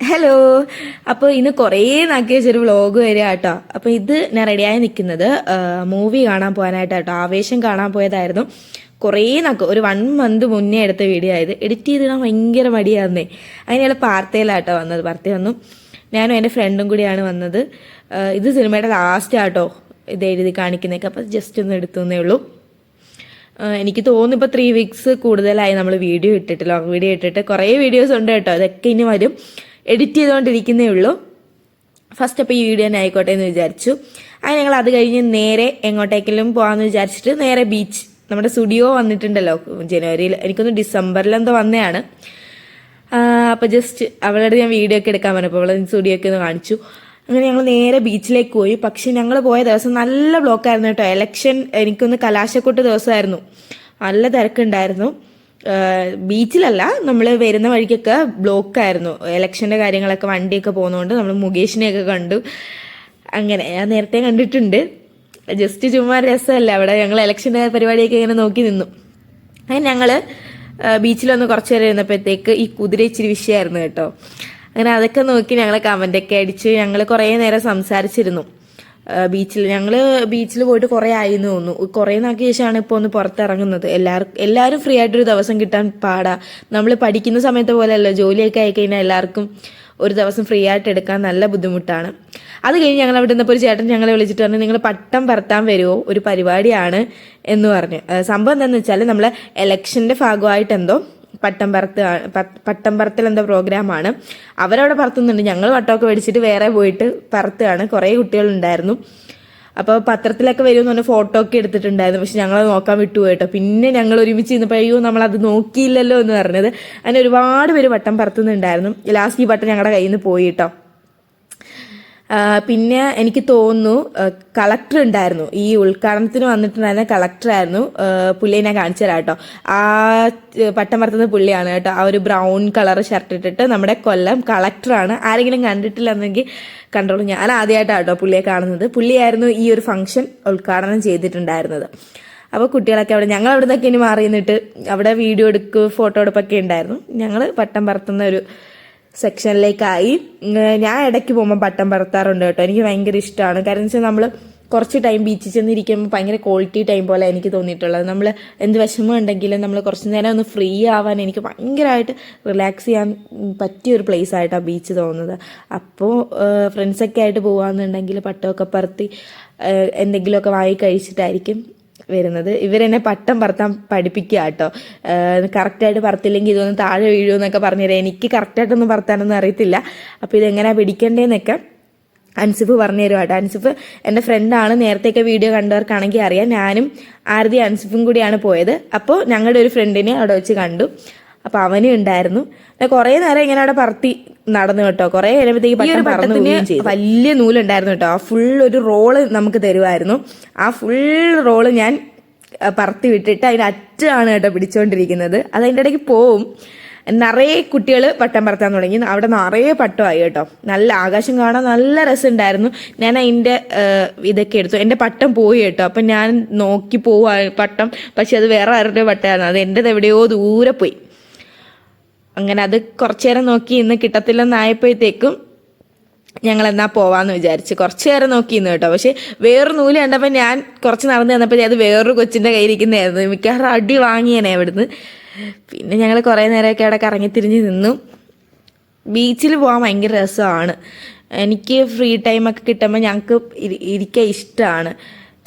Hello അപ്പോൾ ഇന്ന് കുറേ നാക്കി വെച്ചൊരു വ്ളോഗ് വരിക കേട്ടോ അപ്പോൾ ഇത് ഞാൻ റെഡിയായി നിൽക്കുന്നത് മൂവി കാണാൻ പോകാനായിട്ട് കേട്ടോ ആവേശം കാണാൻ പോയതായിരുന്നു. കുറേ നാക്ക് ഒരു വൺ മന്ത് മുന്നേ എടുത്ത വീഡിയോ ആയത്. എഡിറ്റ് ചെയ്തിടാൻ ഭയങ്കര മടിയായിരുന്നേ. അതിനുള്ള പാർത്തയിലാട്ടോ വന്നത്. പാർത്തി വന്നു. ഞാനും എന്റെ ഫ്രണ്ടും കൂടിയാണ് വന്നത്. ഇത് സിനിമയുടെ ലാസ്റ്റ് ആട്ടോ ഇത് എഴുതി കാണിക്കുന്നേക്ക് അപ്പോൾ ജസ്റ്റ് ഒന്ന് എടുത്തുന്നേ ഉള്ളൂ. എനിക്ക് തോന്നുന്നു ഇപ്പോൾ ത്രീ വീക്സ് കൂടുതലായി നമ്മൾ വീഡിയോ ഇട്ടിട്ട് ലോങ് വീഡിയോ ഇട്ടിട്ട് കുറേ വീഡിയോസ് ഉണ്ട് കേട്ടോ. അതൊക്കെ ഇനി വരും. എഡിറ്റ് ചെയ്തുകൊണ്ടിരിക്കുന്നേ ഉള്ളൂ. ഫസ്റ്റ് അപ്പോൾ ഈ വീഡിയോ തന്നെ ആയിക്കോട്ടെ എന്ന് വിചാരിച്ചു. അങ്ങനെ ഞങ്ങൾ അത് കഴിഞ്ഞ് നേരെ എങ്ങോട്ടേക്കെങ്കിലും പോകാമെന്ന് വിചാരിച്ചിട്ട് നേരെ ബീച്ച് നമ്മുടെ സ്റ്റുഡിയോ വന്നിട്ടുണ്ടല്ലോ. ജനുവരിയിൽ എനിക്കൊന്ന് ഡിസംബറിലെന്തോ വന്നതാണ് അപ്പോൾ ജസ്റ്റ് അവളോട് ഞാൻ വീഡിയോ ഒക്കെ എടുക്കാൻ പറഞ്ഞപ്പോൾ അവളെ സ്റ്റുഡിയോ ഒക്കെ ഒന്ന് കാണിച്ചു. അങ്ങനെ ഞങ്ങൾ നേരെ ബീച്ചിലേക്ക് പോയി. പക്ഷെ ഞങ്ങൾ പോയ ദിവസം നല്ല ബ്ലോക്കായിരുന്നു കേട്ടോ. എലക്ഷൻ എനിക്കൊന്ന് കലാശക്കൊട്ട് ദിവസമായിരുന്നു. നല്ല തിരക്കുണ്ടായിരുന്നു. ബീച്ചിലല്ല നമ്മൾ വരുന്ന വഴിക്കൊക്കെ ബ്ലോക്കായിരുന്നു. ഇലക്ഷന്റെ കാര്യങ്ങളൊക്കെ വണ്ടിയൊക്കെ പോകുന്നതുകൊണ്ട് നമ്മൾ മുകേഷിനെയൊക്കെ കണ്ടു. അങ്ങനെ ഞാൻ നേരത്തെ കണ്ടിട്ടുണ്ട്. ജസ്റ്റ് ചുമ്മാ രസമല്ല അവിടെ ഞങ്ങൾ ഇലക്ഷന്റെ പരിപാടിയൊക്കെ ഇങ്ങനെ നോക്കി നിന്നു. അങ്ങനെ ഞങ്ങൾ ബീച്ചിലൊന്ന് കുറച്ച് നേരം ഇരുന്നപ്പോഴത്തേക്ക് ഈ കുതിര ഇച്ചിരി വിഷയമായിരുന്നു കേട്ടോ. അങ്ങനെ അതൊക്കെ നോക്കി ഞങ്ങൾ കമന്റൊക്കെ അടിച്ച് ഞങ്ങൾ കുറേ നേരം സംസാരിച്ചിരുന്നു. ബീച്ചിൽ ഞങ്ങൾ ബീച്ചിൽ പോയിട്ട് കുറേ ആയി എന്ന് തോന്നുന്നു. കുറേ നാൾക്ക് ശേഷമാണ് ഇപ്പോൾ ഒന്ന് പുറത്തിറങ്ങുന്നത്. എല്ലാവർക്കും എല്ലാവരും ഫ്രീ ആയിട്ടൊരു ദിവസം കിട്ടാൻ പാടാ. നമ്മൾ പഠിക്കുന്ന സമയത്തെ പോലെയല്ല ജോലിയൊക്കെ ആയിക്കഴിഞ്ഞാൽ എല്ലാവർക്കും ഒരു ദിവസം ഫ്രീ ആയിട്ട് എടുക്കാൻ നല്ല ബുദ്ധിമുട്ടാണ്. അത് കഴിഞ്ഞ് ഞങ്ങൾ അവിടെ നിന്നപ്പോൾ ഒരു ചേട്ടൻ ഞങ്ങളെ വിളിച്ചിട്ട് പറഞ്ഞു നിങ്ങൾ പട്ടം പറത്താൻ വരുമോ ഒരു പരിപാടിയാണ് എന്ന് പറഞ്ഞു. സംഭവം എന്താണെന്ന് വെച്ചാൽ നമ്മളെ എലക്ഷന്റെ ഭാഗമായിട്ട് എന്തോ പട്ടം പറത്ത് പട്ടം പറത്തൽ എന്ന പ്രോഗ്രാമാണ്. അവരവിടെ പറത്തുന്നുണ്ട്. ഞങ്ങൾ വട്ടമൊക്കെ മേടിച്ചിട്ട് വേറെ പോയിട്ട് പറത്തുകയാണ്. കുറേ കുട്ടികളുണ്ടായിരുന്നു. അപ്പോൾ പത്രത്തിലൊക്കെ വരുമെന്ന് പറഞ്ഞ ഫോട്ടോ ഒക്കെ എടുത്തിട്ടുണ്ടായിരുന്നു. പക്ഷെ ഞങ്ങൾ നോക്കാൻ വിട്ടുപോയിട്ടോ. പിന്നെ ഞങ്ങൾ ഒരുമിച്ച് ഇരുന്നപ്പോൾ അയ്യോ നമ്മൾ അത് നോക്കിയില്ലല്ലോ എന്ന് പറഞ്ഞത്. അങ്ങനെ ഒരുപാട് പേര് വട്ടം പറത്തുന്നുണ്ടായിരുന്നു. ലാസ്റ്റ് ഈ വട്ടം ഞങ്ങളുടെ കയ്യിൽ നിന്ന് പോയി കേട്ടോ ആ, പിന്നെ എനിക്ക് തോന്നുന്നു കളക്ടർ ഉണ്ടായിരുന്നു. ഈ ഉദ്ഘാടനത്തിന് വന്നിട്ടുണ്ടായിരുന്ന കളക്ടറായിരുന്നു പുള്ളിയെ ഞാൻ കാണിച്ചു തരാം കേട്ടോ. ആ പട്ടം പറത്തുന്ന പുള്ളിയാണ് കേട്ടോ. ആ ഒരു ബ്രൗൺ കളർ ഷർട്ട് ഇട്ടിട്ട് നമ്മുടെ കൊല്ലം കളക്ടറാണ് ആരെങ്കിലും കണ്ടിട്ടില്ലെന്നെങ്കിൽ കണ്ടോളൂ ഞാൻ ആദ്യമായിട്ടാണ് കേട്ടോ പുള്ളിയെ കാണുന്നത്. പുള്ളിയായിരുന്നു ഈ ഒരു ഫംഗ്ഷൻ ഉദ്ഘാടനം ചെയ്തിട്ടുണ്ടായിരുന്നത്. അപ്പോൾ കുട്ടികളൊക്കെ അവിടെ ഞങ്ങൾ അവിടെ നിന്നൊക്കെ ഇനി മാറി നിന്നിട്ട് അവിടെ വീഡിയോ എടുക്കുക ഫോട്ടോ എടുപ്പൊക്കെ ഉണ്ടായിരുന്നു. ഞങ്ങൾ പട്ടം പറത്തുന്ന ഒരു സെക്ഷനിലേക്കായി ഞാൻ ഇടയ്ക്ക് പോകുമ്പോൾ പട്ടം പറത്താറുണ്ട് കേട്ടോ. എനിക്ക് ഭയങ്കര ഇഷ്ടമാണ് കാരണം വെച്ചാൽ നമ്മൾ കുറച്ച് ടൈം ബീച്ചിൽ ചെന്നിരിക്കുമ്പോൾ ഭയങ്കര ക്വാളിറ്റി ടൈം പോലെ എനിക്ക് തോന്നിയിട്ടുള്ളത്. നമ്മൾ എന്ത് വിഷമം ഉണ്ടെങ്കിലും നമ്മൾ കുറച്ച് നേരം ഒന്ന് ഫ്രീ ആവാൻ എനിക്ക് ഭയങ്കരമായിട്ട് റിലാക്സ് ചെയ്യാൻ പറ്റിയ ഒരു പ്ലേസ് ആയിട്ടാണ് ബീച്ച് തോന്നുന്നത്. അപ്പോൾ ഫ്രണ്ട്സൊക്കെ ആയിട്ട് പോകാമെന്നുണ്ടെങ്കിൽ പട്ടമൊക്കെ പറത്തി എന്തെങ്കിലുമൊക്കെ വാങ്ങി കഴിച്ചിട്ടായിരിക്കും. വരുന്നത്. ഇവരെന്നെ പട്ടം പറത്താൻ പഠിപ്പിക്കുക കേട്ടോ കറക്റ്റായിട്ട് പറത്തില്ലെങ്കിൽ ഇതൊന്ന് താഴെ വീഴുമെന്നൊക്കെ പറഞ്ഞുതരാം. എനിക്ക് കറക്റ്റായിട്ടൊന്നും പറത്താനൊന്നും അറിയത്തില്ല. അപ്പോൾ ഇതെങ്ങനെയാണ് പിടിക്കേണ്ടതെന്നൊക്കെ അൻസിഫ് പറഞ്ഞു തരും കേട്ടോ അൻസിഫ് എന്റെ ഫ്രണ്ടാണ്. നേരത്തെയൊക്കെ വീഡിയോ കണ്ടവർക്കാണെങ്കിൽ അറിയാം. ഞാനും ആരതി അൻസിഫും കൂടിയാണ് പോയത്. അപ്പോൾ ഞങ്ങളുടെ ഒരു ഫ്രണ്ടിനെ അവിടെ വെച്ച് കണ്ടു. അപ്പോൾ അവനും ഉണ്ടായിരുന്നു. കുറേ നേരം ഇങ്ങനെ അവിടെ പറത്തി നടന്നു കേട്ടോ. കുറേ കഴിയുമ്പോഴത്തേക്ക് പട്ടം പറന്നു വലിയ നൂലുണ്ടായിരുന്നു കേട്ടോ. ആ ഫുൾ ഒരു റോൾ നമുക്ക് തരുമായിരുന്നു. ആ ഫുൾ റോൾ ഞാൻ പറത്തി വിട്ടിട്ട് അതിന്റെ അറ്റാണ് കേട്ടോ പിടിച്ചുകൊണ്ടിരിക്കുന്നത് അത് അതിന്റെ ഇടയ്ക്ക് പോവും. നിറയെ കുട്ടികൾ പട്ടം പറത്താൻ തുടങ്ങി. അവിടെ നിറയെ പട്ടമായി കേട്ടോ. നല്ല ആകാശം കാണാൻ നല്ല രസമുണ്ടായിരുന്നു. ഞാൻ അതിന്റെ ഇതൊക്കെ എടുത്തു. എന്റെ പട്ടം പോയി കേട്ടോ. അപ്പം ഞാൻ നോക്കി പോവാ പട്ടം. പക്ഷെ അത് വേറെ ആരുടെ പട്ടമായിരുന്നു. അത് എന്റെത് എവിടെയോ ദൂരെ പോയി. അങ്ങനെ അത് കുറച്ചു നേരം നോക്കി ഇന്ന് കിട്ടത്തില്ലെന്നായപ്പോഴത്തേക്കും ഞങ്ങൾ എന്നാ പോവാന്ന് വിചാരിച്ച് കുറച്ചു നേരം നോക്കി ഇന്ന് കേട്ടോ. പക്ഷെ വേറൊരു നൂൽ കണ്ടപ്പോൾ ഞാൻ കുറച്ച് നടന്നു വന്നപ്പോൾ അത് വേറൊരു കൊച്ചിന്റെ കയ്യിരിക്കുന്നതായിരുന്നു മിക്കവാറും അടി വാങ്ങിയേനെ അവിടുന്ന് പിന്നെ ഞങ്ങൾ കുറേ നേരമൊക്കെ അവിടെ കറങ്ങിത്തിരിഞ്ഞ് നിന്നു. ബീച്ചിൽ പോകാൻ ഭയങ്കര രസമാണ്. എനിക്ക് ഫ്രീ ടൈമൊക്കെ കിട്ടുമ്പോൾ ഞങ്ങൾക്ക് ഇരിക്കാൻ ഇഷ്ടമാണ്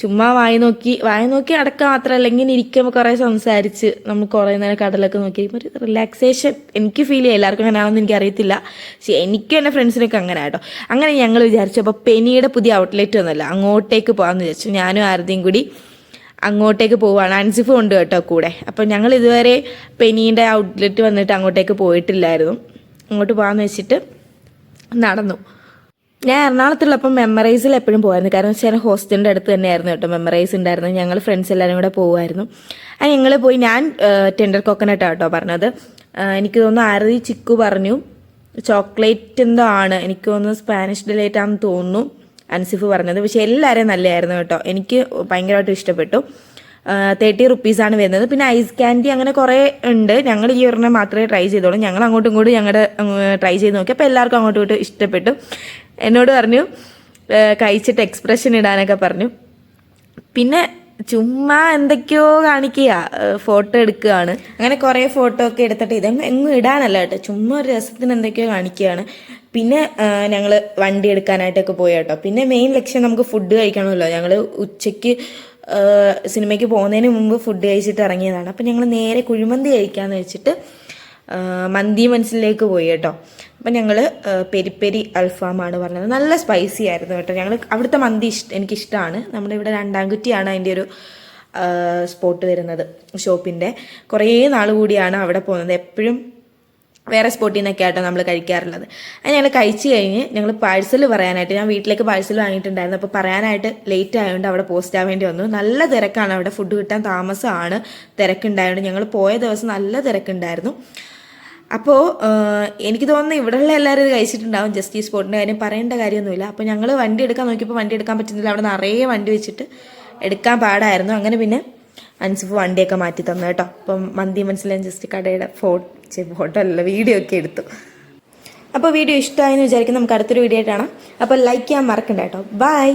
ചുമ്മാ വായി നോക്കി വായി നോക്കി അടക്കം മാത്രമല്ല ഇങ്ങനെ ഇരിക്കുമ്പോൾ കുറേ സംസാരിച്ച് നമ്മൾ കുറേ നേരം കടലൊക്കെ നോക്കി ഒരു റിലാക്സേഷൻ എനിക്ക് ഫീൽ ചെയ്യാം. എല്ലാവർക്കും അങ്ങനെയാണെന്ന് എനിക്ക് അറിയത്തില്ല പക്ഷേ എനിക്കും എന്റെ ഫ്രണ്ട്സിനൊക്കെ അങ്ങനെ കേട്ടോ അങ്ങനെ ഞങ്ങൾ വിചാരിച്ചു അപ്പോൾ പെനിയുടെ പുതിയ ഔട്ട്ലെറ്റ് ഒന്നുമല്ല അങ്ങോട്ടേക്ക് പോകാമെന്ന് വിചാരിച്ചു. ഞാനും ആരുടെയും കൂടി അങ്ങോട്ടേക്ക് പോവാണ്. അൻസിഫ് ഉണ്ട് കേട്ടോ കൂടെ. അപ്പം ഞങ്ങൾ ഇതുവരെ പെനീന്റെ ഔട്ട്ലെറ്റ് വന്നിട്ട് അങ്ങോട്ടേക്ക് പോയിട്ടില്ലായിരുന്നു. അങ്ങോട്ട് പോകാമെന്ന് വെച്ചിട്ട് നടന്നു. ഞാൻ എറണാകുളത്തുള്ളപ്പം മെമ്മറൈസിൽ എപ്പോഴും പോകുമായിരുന്നു കാരണം വെച്ചാൽ ഹോസ്റ്റലിന്റെ അടുത്ത് തന്നെയായിരുന്നു കേട്ടോ. മെമ്മറൈസ് ഉണ്ടായിരുന്നു ഞങ്ങൾ ഫ്രണ്ട്സ് എല്ലാവരും കൂടെ പോകുമായിരുന്നു ആ ഞങ്ങൾ പോയി. ഞാൻ ടെൻഡർ കോക്കനട്ടാണ് കേട്ടോ പറഞ്ഞത്. എനിക്ക് തോന്നുന്നു ആരതി ചിക്കു പറഞ്ഞു. ചോക്ലേറ്റ് എന്തോ ആണ്. എനിക്ക് തോന്നുന്നു സ്പാനിഷ് ഡിലേറ്റ് ആണെന്ന് തോന്നുന്നു. അൻസിഫ് പറഞ്ഞത്. പക്ഷേ എല്ലാവരെയും നല്ലതായിരുന്നു കേട്ടോ. എനിക്ക് ഭയങ്കരമായിട്ട് ഇഷ്ടപ്പെട്ടു. തേർട്ടി റുപ്പീസാണ് വരുന്നത്. പിന്നെ ഐസ് ക്യാൻഡി അങ്ങനെ കുറേ ഉണ്ട്. ഞങ്ങൾ ഈ ഒരെണ്ണം മാത്രമേ ട്രൈ ചെയ്തോളൂ ഞങ്ങൾ അങ്ങോട്ടും ഇങ്ങോട്ടും ഞങ്ങളുടെ ട്രൈ ചെയ്ത് നോക്കി. അപ്പോൾ എല്ലാവർക്കും അങ്ങോട്ടും ഇങ്ങോട്ടും ഇഷ്ടപ്പെട്ടു. എന്നോട് പറഞ്ഞു കഴിച്ചിട്ട് എക്സ്പ്രഷൻ ഇടാനൊക്കെ പറഞ്ഞു. പിന്നെ ചുമ്മാ എന്തൊക്കെയോ കാണിക്കുക ഫോട്ടോ എടുക്കുകയാണ്. അങ്ങനെ കുറേ ഫോട്ടോ ഒക്കെ എടുത്തിട്ട് ഇതൊന്നും എങ്ങും ഇടാനല്ല കേട്ടോ. ചുമ്മാ ഒരു രസത്തിന് എന്തൊക്കെയോ കാണിക്കുകയാണ്. പിന്നെ ഞങ്ങൾ വണ്ടി എടുക്കാനായിട്ടൊക്കെ പോയി കേട്ടോ. പിന്നെ മെയിൻ ലക്ഷ്യം നമുക്ക് ഫുഡ് കഴിക്കണമല്ലോ. ഞങ്ങൾ ഉച്ചയ്ക്ക് സിനിമയ്ക്ക് പോകുന്നതിന് മുമ്പ് ഫുഡ് കഴിച്ചിട്ട് ഇറങ്ങിയതാണ്. അപ്പം ഞങ്ങൾ നേരെ കുഴിമന്തി കഴിക്കാമെന്ന് വെച്ചിട്ട് മന്തി മനസ്സിലേക്ക് പോയി കേട്ടോ. അപ്പം ഞങ്ങൾ പെരിപ്പെരി അൽഫാമാണ് പറഞ്ഞത്. നല്ല സ്പൈസി ആയിരുന്നു കേട്ടോ. ഞങ്ങൾ അവിടുത്തെ മന്തി ഇഷ്ട എനിക്കിഷ്ടമാണ് നമ്മുടെ ഇവിടെ രണ്ടാംകുറ്റിയാണ് അതിന്റെ ഒരു സ്പോട്ട് വരുന്നത് ഷോപ്പിന്റെ കുറേ നാൾ കൂടിയാണ് അവിടെ പോകുന്നത്. എപ്പോഴും വേറെ സ്പോട്ടിൽ നിന്നൊക്കെ ആയിട്ടോ നമ്മൾ കഴിക്കാറുള്ളത്. അത് ഞങ്ങൾ കഴിച്ച് കഴിഞ്ഞ് ഞങ്ങൾ പാഴ്സൽ പറയാനായിട്ട് ഞാൻ വീട്ടിലേക്ക് പാഴ്സൽ വാങ്ങിയിട്ടുണ്ടായിരുന്നു. അപ്പോൾ പറയാനായിട്ട് ലേറ്റ് ആയതുകൊണ്ട് അവിടെ പോസ്റ്റ് ആവേണ്ടി വന്നു. നല്ല തിരക്കാണ് അവിടെ. ഫുഡ് കിട്ടാൻ താമസമാണ്. തിരക്കുണ്ടായതുകൊണ്ട് ഞങ്ങൾ പോയ ദിവസം നല്ല തിരക്കുണ്ടായിരുന്നു. അപ്പോൾ എനിക്ക് തോന്നുന്നു ഇവിടെയുള്ള എല്ലാവരും ഇത് കഴിച്ചിട്ടുണ്ടാവും ജസ്റ്റ് ഈ സ്പോട്ടിന്റെ കാര്യം. പറയേണ്ട കാര്യമൊന്നുമില്ല. അപ്പോൾ ഞങ്ങൾ വണ്ടി എടുക്കാൻ നോക്കിയപ്പോൾ വണ്ടി എടുക്കാൻ പറ്റുന്നില്ല. അവിടെ നിറയെ വണ്ടി വെച്ചിട്ട് എടുക്കാൻ പാടായിരുന്നു. അങ്ങനെ പിന്നെ അൻസിഫ് വണ്ടിയൊക്കെ മാറ്റി തന്നു കേട്ടോ. അപ്പം മന്തി മനസ്സിലായി ജസ്റ്റ് കടയുടെ ഫോട്ടോ ഫോട്ടോ അല്ല വീഡിയോ ഒക്കെ എടുത്തു. അപ്പോൾ വീഡിയോ ഇഷ്ടമായെന്ന് വിചാരിക്കും നമുക്ക് അടുത്തൊരു വീഡിയോ ആയിട്ടാണ് അപ്പോൾ ലൈക്ക് ചെയ്യാൻ മറക്കണ്ട കേട്ടോ. ബൈ